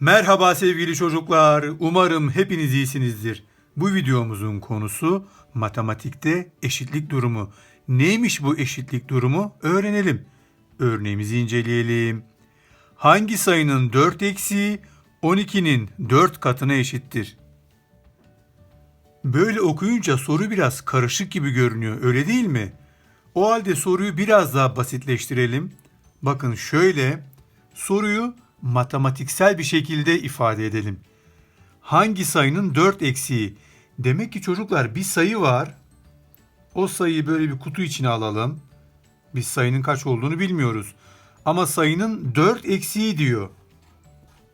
Merhaba sevgili çocuklar. Umarım hepiniz iyisinizdir. Bu videomuzun konusu matematikte eşitlik durumu. Neymiş bu eşitlik durumu? Öğrenelim. Örneğimizi inceleyelim. Hangi sayının 4 eksiği 12'nin 4 katına eşittir? Böyle okuyunca soru biraz karışık gibi görünüyor, öyle değil mi? O halde soruyu biraz daha basitleştirelim. Bakın şöyle, soruyu matematiksel bir şekilde ifade edelim. Hangi sayının 4 eksiği? Demek ki çocuklar bir sayı var. O sayıyı böyle bir kutu içine alalım. Biz sayının kaç olduğunu bilmiyoruz. Ama sayının 4 eksiği diyor.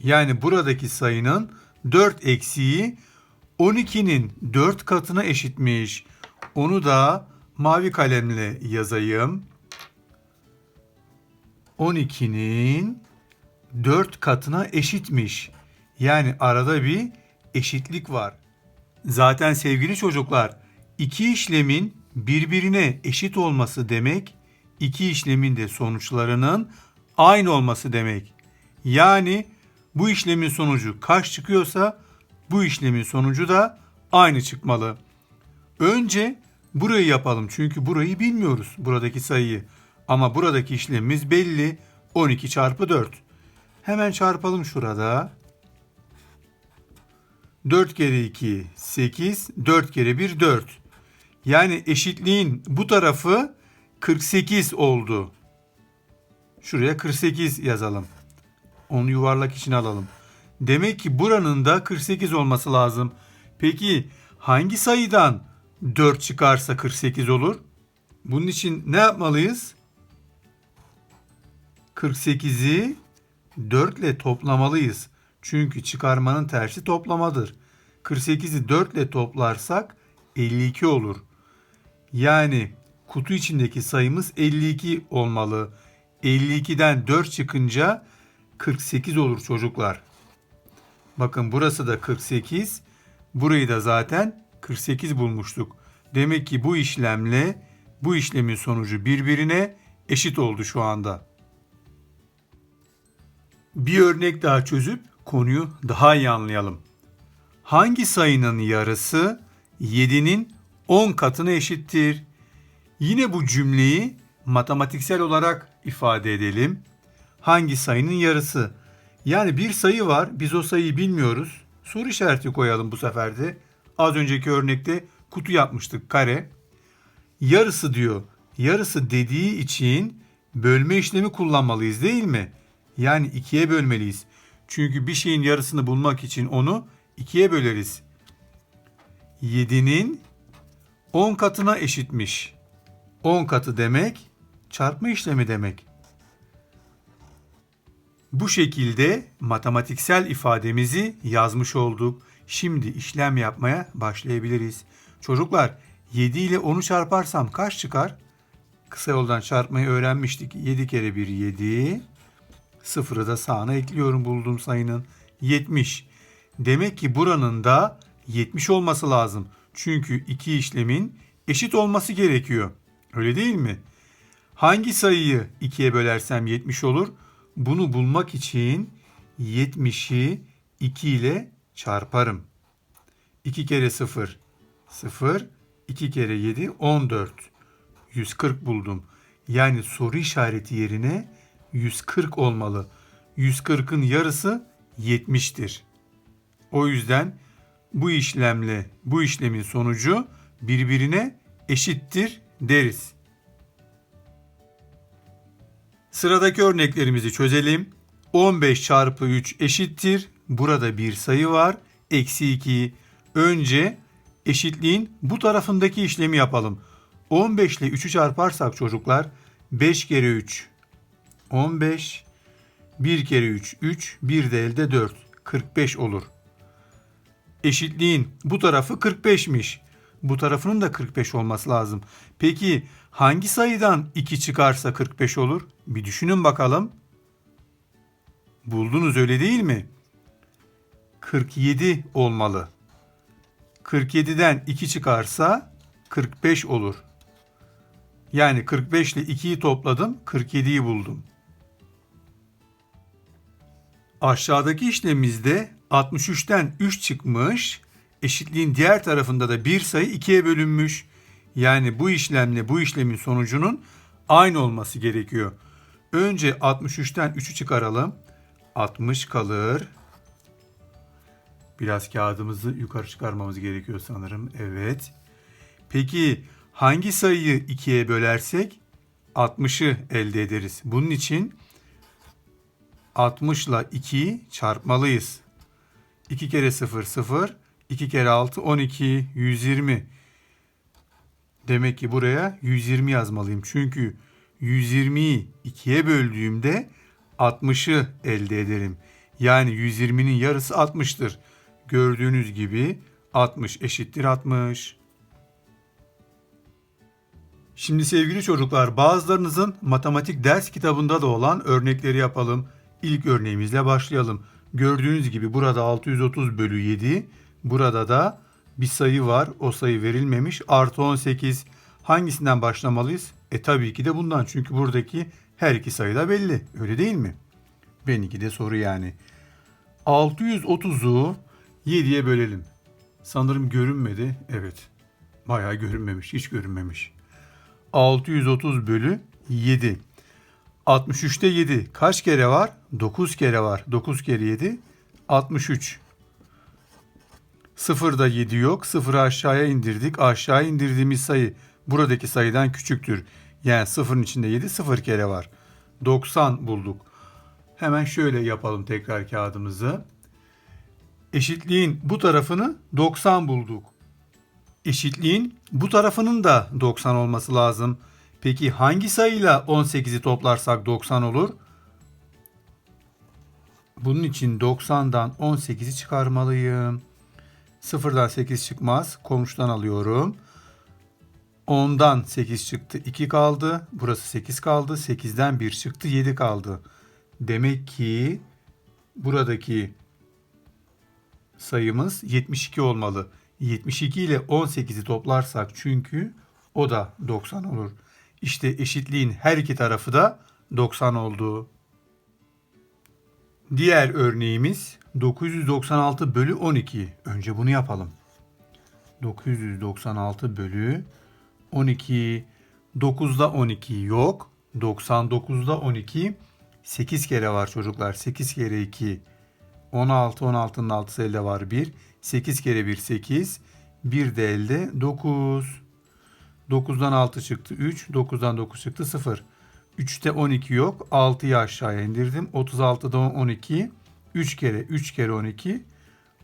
Yani buradaki sayının 4 eksiği 12'nin 4 katına eşitmiş. Onu da mavi kalemle yazayım. 12'nin 4 katına eşitmiş. Yani arada bir eşitlik var. Zaten sevgili çocuklar, iki işlemin birbirine eşit olması demek, iki işlemin de sonuçlarının aynı olması demek. Yani bu işlemin sonucu kaç çıkıyorsa bu işlemin sonucu da aynı çıkmalı. Önce burayı yapalım çünkü burayı bilmiyoruz buradaki sayıyı. Ama buradaki işlemimiz belli 12 çarpı 4. Hemen çarpalım şurada. 4 kere 2 8, 4 kere 1 4. Yani eşitliğin bu tarafı 48 oldu. Şuraya 48 yazalım. Onu yuvarlak içine alalım. Demek ki buranın da 48 olması lazım. Peki hangi sayıdan 4 çıkarsa 48 olur? Bunun için ne yapmalıyız? 48'i 4 ile toplamalıyız. Çünkü çıkarmanın tersi toplamadır. 48'i 4 ile toplarsak 52 olur. Yani kutu içindeki sayımız 52 olmalı. 52'den 4 çıkınca 48 olur çocuklar. Bakın burası da 48. Burayı da zaten 48 bulmuştuk. Demek ki bu işlemle bu işlemin sonucu birbirine eşit oldu şu anda. Bir örnek daha çözüp konuyu daha iyi anlayalım. Hangi sayının yarısı 7'nin 10 katına eşittir? Yine bu cümleyi matematiksel olarak ifade edelim. Hangi sayının yarısı? Yani bir sayı var, biz o sayıyı bilmiyoruz. Soru işareti koyalım bu sefer de. Az önceki örnekte kutu yapmıştık, kare. Yarısı diyor. Yarısı dediği için bölme işlemi kullanmalıyız değil mi? Yani ikiye bölmeliyiz. Çünkü bir şeyin yarısını bulmak için onu ikiye böleriz. 7'nin 10 katına eşitmiş. 10 katı demek çarpma işlemi demek. Bu şekilde matematiksel ifademizi yazmış olduk. Şimdi işlem yapmaya başlayabiliriz. Çocuklar 7 ile 10'u çarparsam kaç çıkar? Kısa yoldan çarpmayı öğrenmiştik. 7 kere 1 7. Sıfırı da sağına ekliyorum bulduğum sayının. 70. Demek ki buranın da 70 olması lazım. Çünkü iki işlemin eşit olması gerekiyor. Öyle değil mi? Hangi sayıyı ikiye bölersem 70 olur? Bunu bulmak için 70'i 2 ile çarparım. 2 kere 0 0 2 kere 7 14. 140 buldum. Yani soru işareti yerine 140 olmalı. 140'ın yarısı 70'tir. O yüzden bu işlemle bu işlemin sonucu birbirine eşittir deriz. Sıradaki örneklerimizi çözelim. 15 çarpı 3 eşittir. Burada bir sayı var. Eksi 2. Önce eşitliğin bu tarafındaki işlemi yapalım. 15 ile 3'ü çarparsak çocuklar 5 kere 3 15 1 kere 3 3 1 de elde 4 45 olur. Eşitliğin bu tarafı 45'miş. Bu tarafının da 45 olması lazım. Peki hangi sayıdan 2 çıkarsa 45 olur? Bir düşünün bakalım. Buldunuz öyle değil mi? 47 olmalı. 47'den 2 çıkarsa 45 olur. Yani 45 ile 2'yi topladım, 47'yi buldum. Aşağıdaki işlemimizde 63'ten 3 çıkmış. Eşitliğin diğer tarafında da bir sayı ikiye bölünmüş. Yani bu işlemle bu işlemin sonucunun aynı olması gerekiyor. Önce 63'ten 3'ü çıkaralım. 60 kalır. Biraz kağıdımızı yukarı çıkarmamız gerekiyor sanırım. Evet. Peki hangi sayıyı 2'ye bölersek 60'ı elde ederiz. Bunun için 60 ile 2'yi çarpmalıyız. 2 kere 0 0, 2 kere 6 12, 120. Demek ki buraya 120 yazmalıyım. Çünkü 120'yi 2'ye böldüğümde 60'ı elde ederim. Yani 120'nin yarısı 60'tır. Gördüğünüz gibi 60 eşittir 60. Şimdi sevgili çocuklar bazılarınızın matematik ders kitabında da olan örnekleri yapalım. İlk örneğimizle başlayalım. Gördüğünüz gibi burada 630 bölü 7. Burada da bir sayı var. O sayı verilmemiş. Artı 18. Hangisinden başlamalıyız? E tabii ki de bundan. Çünkü buradaki her iki sayı da belli. Öyle değil mi? Benimki de soru yani. 630'u 7'ye bölelim. Sanırım görünmedi. Evet. Bayağı görünmemiş. Hiç görünmemiş. 630 bölü 7. 63'te 7 kaç kere var? 9 kere var. 9 kere 7 63. Sıfırda 7 yok. Sıfırı aşağıya indirdik. Aşağı indirdiğimiz sayı buradaki sayıdan küçüktür. Yani sıfırın içinde 7 sıfır kere var. 90 bulduk. Hemen şöyle yapalım tekrar kağıdımızı. Eşitliğin bu tarafını 90 bulduk. Eşitliğin bu tarafının da 90 olması lazım. Peki hangi sayıyla 18'i toplarsak 90 olur? Bunun için 90'dan 18'i çıkarmalıyım. 0'dan 8 çıkmaz. Komşudan alıyorum. 10'dan 8 çıktı. 2 kaldı. Burası 8 kaldı. 8'den 1 çıktı. 7 kaldı. Demek ki buradaki sayımız 72 olmalı. 72 ile 18'i toplarsak çünkü o da 90 olur. İşte eşitliğin her iki tarafı da 90 oldu. Diğer örneğimiz 996 bölü 12. Önce bunu yapalım. 996 bölü 12. 9'da 12 yok. 99'da 12. 8 kere var çocuklar. 8 kere 2 16. 16'nın 6'sı elde var 1. 8 kere 1 8. 1 de elde 9. 9'dan 6 çıktı 3. 9'dan 9 çıktı 0. 3'te 12 yok. 6'yı aşağıya indirdim. 36'dan 12. 3 kere 3 kere 12.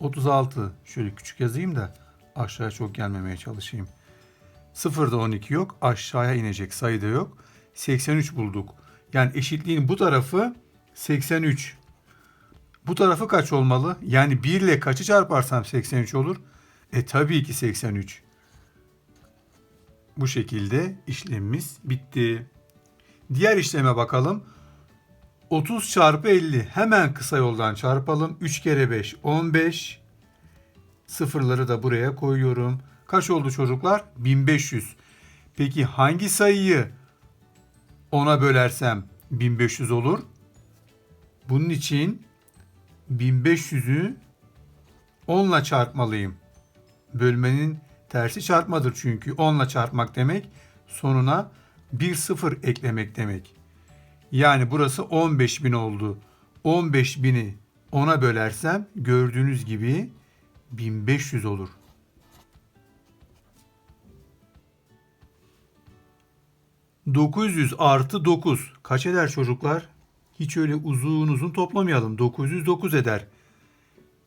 36. Şöyle küçük yazayım da aşağıya çok gelmemeye çalışayım. 0'da 12 yok. Aşağıya inecek sayı da yok. 83 bulduk. Yani eşitliğin bu tarafı 83. Bu tarafı kaç olmalı? Yani 1 ile kaçı çarparsam 83 olur? E tabii ki 83. Bu şekilde işlemimiz bitti. Diğer işleme bakalım. 30 çarpı 50 hemen kısa yoldan çarpalım. 3 kere 5 15. Sıfırları da buraya koyuyorum. Kaç oldu çocuklar? 1500. Peki hangi sayıyı 10'a bölersem 1500 olur? Bunun için 1500'ü 10 ile çarpmalıyım. Bölmenin tersi çarpmadır çünkü 10 ile çarpmak demek sonuna bir sıfır eklemek demek. Yani burası 15.000 oldu. 15.000'i 10'a bölersem gördüğünüz gibi 1500 olur. ...900 artı 9 kaç eder çocuklar? Hiç öyle uzun uzun toplamayalım. 909 eder.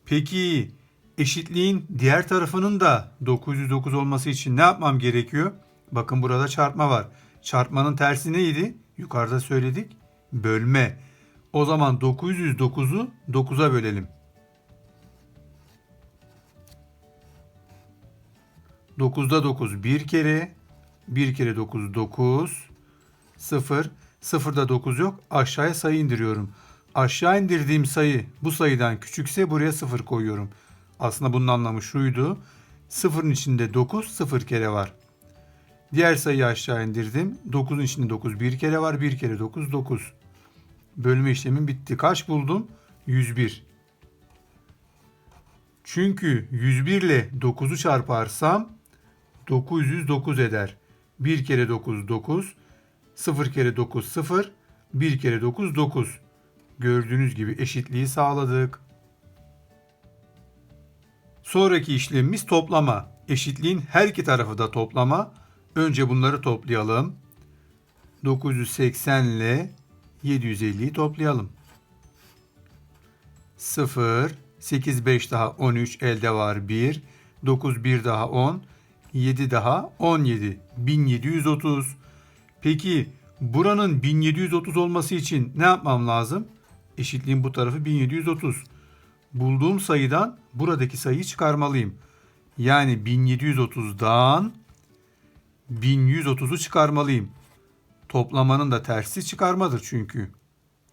Peki eşitliğin diğer tarafının da 909 olması için ne yapmam gerekiyor? Bakın burada çarpma var. Çarpmanın tersi neydi? Yukarıda söyledik. Bölme. O zaman 909'u 9'a bölelim. 9'da 9 bir kere. Bir kere 9 9. 0. Sıfırda 9 yok. Aşağıya sayı indiriyorum. Aşağı indirdiğim sayı bu sayıdan küçükse buraya 0 koyuyorum. Aslında bunun anlamı şuydu. Sıfırın içinde 9 sıfır kere var. Diğer sayıyı aşağı indirdim. 9'un içinde 9 bir kere var. Bir kere 9 9. Bölme işlemim bitti. Kaç buldum? 101. Çünkü 101 ile 9'u çarparsam 909 eder. 1 kere 9 9, 0 kere 9 0, 1 kere 9 9. Gördüğünüz gibi eşitliği sağladık. Sonraki işlemimiz toplama. Eşitliğin her iki tarafı da toplama. Önce bunları toplayalım. 980 ile 750'yi toplayalım. 0, 8 5 daha 13 elde var 1, 9 1 daha 10, 7 daha 17, 1730. Peki buranın 1730 olması için ne yapmam lazım? Eşitliğin bu tarafı 1730. Bulduğum sayıdan buradaki sayıyı çıkarmalıyım. Yani 1730'dan 1130'u çıkarmalıyım. Toplamanın da tersi çıkarmadır çünkü.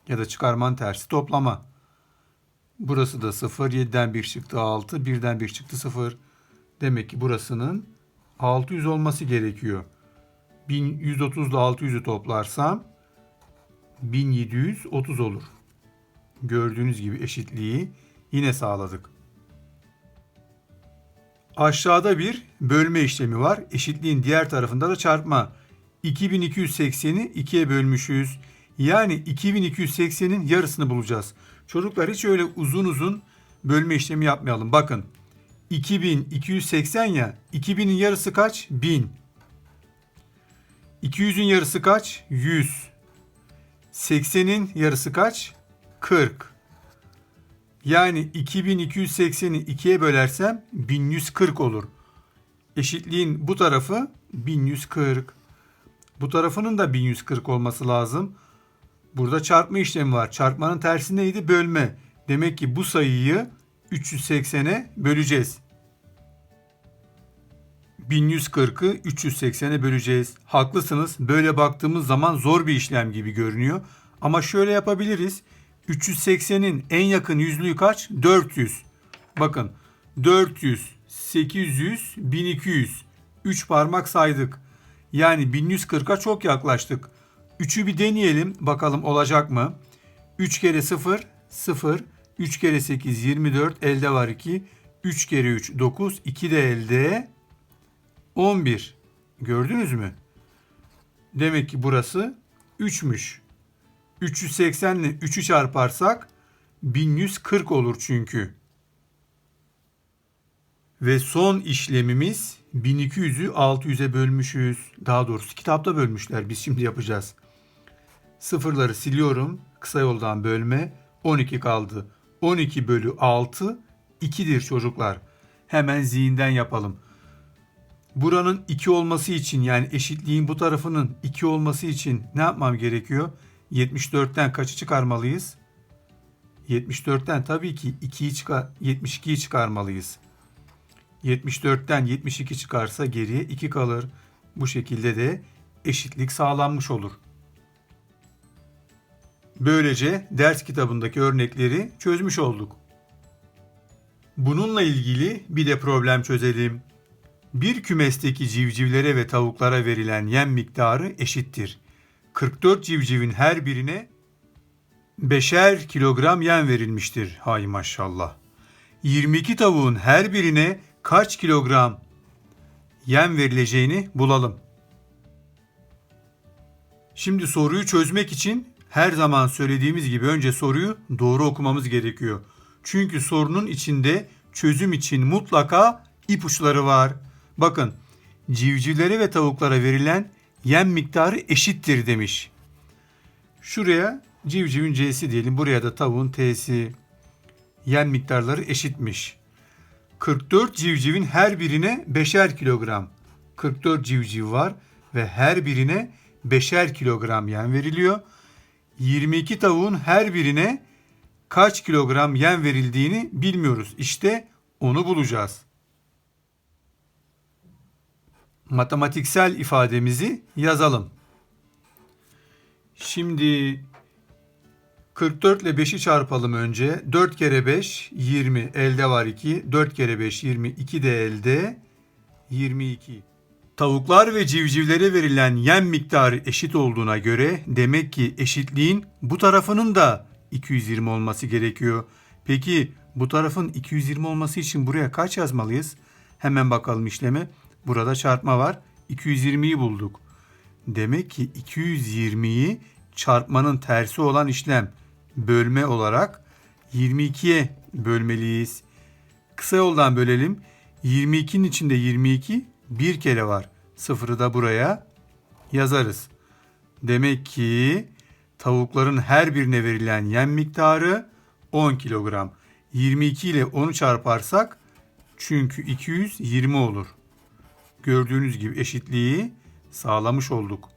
Ya da çıkarmanın tersi toplama. Burası da 0. 7'den 1 çıktı 6. 1'den 1 çıktı 0. Demek ki burasının 600 olması gerekiyor. 1130 ile 600'ü toplarsam 1730 olur. Gördüğünüz gibi eşitliği yine sağladık. Aşağıda bir bölme işlemi var. Eşitliğin diğer tarafında da çarpma. 2280'i 2'ye bölmüşüz. Yani 2280'in yarısını bulacağız. Çocuklar hiç öyle uzun uzun bölme işlemi yapmayalım. Bakın 2280 ya 2000'in yarısı kaç? 1000. 200'ün yarısı kaç? 100. 80'in yarısı kaç? 40. Yani 2280'i 2'ye bölersem 1140 olur. Eşitliğin bu tarafı 1140. Bu tarafının da 1140 olması lazım. Burada çarpma işlemi var. Çarpmanın tersi neydi? Bölme. Demek ki bu sayıyı 380'e böleceğiz. 1140'ı 380'e böleceğiz. Haklısınız. Böyle baktığımız zaman zor bir işlem gibi görünüyor. Ama şöyle yapabiliriz. 380'in en yakın yüzlüğü kaç? 400. Bakın 400, 800, 1200. 3 parmak saydık. Yani 1140'a çok yaklaştık. 3'ü bir deneyelim. Bakalım olacak mı? 3 kere 0, 0. 3 kere 8, 24. Elde var 2. 3 kere 3, 9. 2 de elde 11. Gördünüz mü? Demek ki burası 3'müş. 380 ile 3'ü çarparsak 1140 olur çünkü. Ve son işlemimiz 1200'ü 600'e bölmüşüz. Daha doğrusu kitapta bölmüşler. Biz şimdi yapacağız. Sıfırları siliyorum. Kısa yoldan bölme. 12 kaldı. 12 bölü 6 2'dir çocuklar. Hemen zihinden yapalım. Buranın 2 olması için yani eşitliğin bu tarafının 2 olması için ne yapmam gerekiyor? 74'ten kaçı çıkarmalıyız? 74'ten tabii ki 2'yi çıkar 72'yi çıkarmalıyız. 74'ten 72 çıkarsa geriye 2 kalır. Bu şekilde de eşitlik sağlanmış olur. Böylece ders kitabındaki örnekleri çözmüş olduk. Bununla ilgili bir de problem çözelim. Bir kümesteki civcivlere ve tavuklara verilen yem miktarı eşittir. 44 civcivin her birine beşer kilogram yem verilmiştir. Hay maşallah. 22 tavuğun her birine kaç kilogram yem verileceğini bulalım. Şimdi soruyu çözmek için her zaman söylediğimiz gibi önce soruyu doğru okumamız gerekiyor. Çünkü sorunun içinde çözüm için mutlaka ipuçları var. Bakın civcivlere ve tavuklara verilen yem miktarı eşittir demiş. Şuraya civcivin c'si diyelim. Buraya da tavuğun t'si. Yem miktarları eşitmiş. 44 civcivin her birine 5'er kilogram. 44 civciv var ve her birine 5'er kilogram yem veriliyor. 22 tavuğun her birine kaç kilogram yem verildiğini bilmiyoruz. İşte onu bulacağız. Matematiksel ifademizi yazalım. Şimdi 44 ile 5'i çarpalım önce. 4 kere 5 20 elde var 2. 4 kere 5 22 de elde 22. Tavuklar ve civcivlere verilen yem miktarı eşit olduğuna göre demek ki eşitliğin bu tarafının da 220 olması gerekiyor. Peki bu tarafın 220 olması için buraya kaç yazmalıyız? Hemen bakalım işlemi. Burada çarpma var. 220'yi bulduk. Demek ki 220'yi çarpmanın tersi olan işlem bölme olarak 22'ye bölmeliyiz. Kısa yoldan bölelim. 22'nin içinde 22 bir kere var. Sıfırı da buraya yazarız. Demek ki tavukların her birine verilen yem miktarı 10 kilogram. 22 ile 10'u çarparsak çünkü 220 olur. Gördüğünüz gibi eşitliği sağlamış olduk.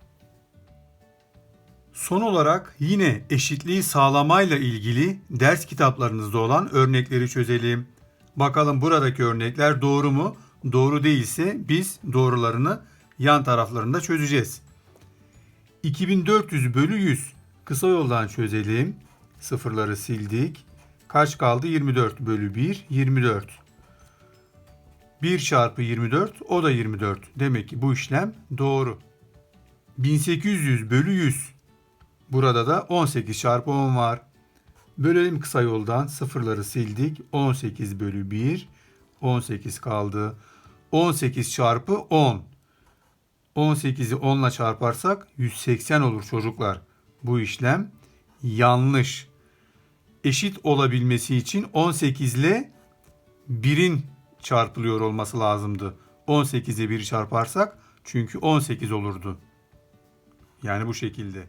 Son olarak yine eşitliği sağlamayla ilgili ders kitaplarınızda olan örnekleri çözelim. Bakalım buradaki örnekler doğru mu? Doğru değilse biz doğrularını yan taraflarında çözeceğiz. 2400 bölü 100 kısa yoldan çözelim. Sıfırları sildik. Kaç kaldı? 24 bölü 1 24. 1 çarpı 24 o da 24. Demek ki bu işlem doğru. 1800 bölü 100. Burada da 18 çarpı 10 var. Bölelim kısa yoldan sıfırları sildik. 18 bölü 1 18 kaldı. 18 çarpı 10. 18'i 10 ile çarparsak 180 olur çocuklar. Bu işlem yanlış. Eşit olabilmesi için 18 ile 1'in çarpılıyor olması lazımdı. 18'e 1 çarparsak çünkü 18 olurdu. Yani bu şekilde.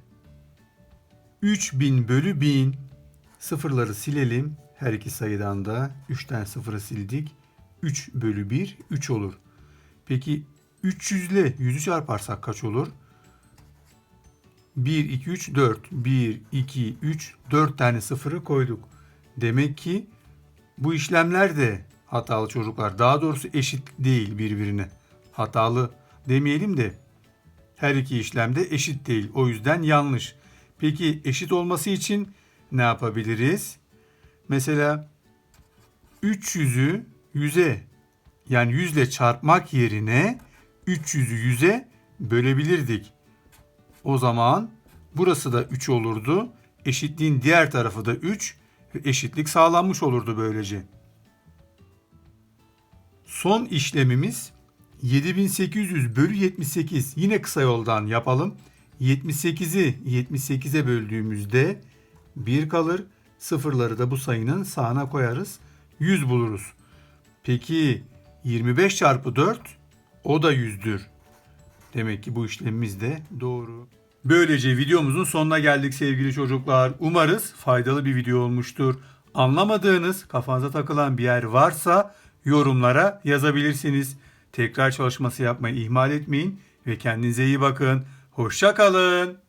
3000 bölü 1000 sıfırları silelim. Her iki sayıdan da 3'ten sıfırı sildik. 3 bölü 1 3 olur. Peki 300 ile 100'ü çarparsak kaç olur? 1, 2, 3, 4. 1, 2, 3, 4 tane sıfırı koyduk. Demek ki bu işlemler de hatalı çocuklar. Daha doğrusu eşit değil birbirine. Hatalı demeyelim de her iki işlemde eşit değil. O yüzden yanlış. Peki eşit olması için ne yapabiliriz? Mesela 300'ü 100'e yani 100 ile çarpmak yerine 300'ü 100'e bölebilirdik. O zaman burası da 3 olurdu. Eşitliğin diğer tarafı da 3 ve eşitlik sağlanmış olurdu böylece. Son işlemimiz 7800 bölü 78. Yine kısa yoldan yapalım. 78'i 78'e böldüğümüzde 1 kalır. Sıfırları da bu sayının sağına koyarız. 100 buluruz. Peki 25 çarpı 4 o da 100'dür. Demek ki bu işlemimiz de doğru. Böylece videomuzun sonuna geldik sevgili çocuklar. Umarız faydalı bir video olmuştur. Anlamadığınız, kafanıza takılan bir yer varsa yorumlara yazabilirsiniz. Tekrar çalışması yapmayı ihmal etmeyin ve kendinize iyi bakın. Hoşça kalın.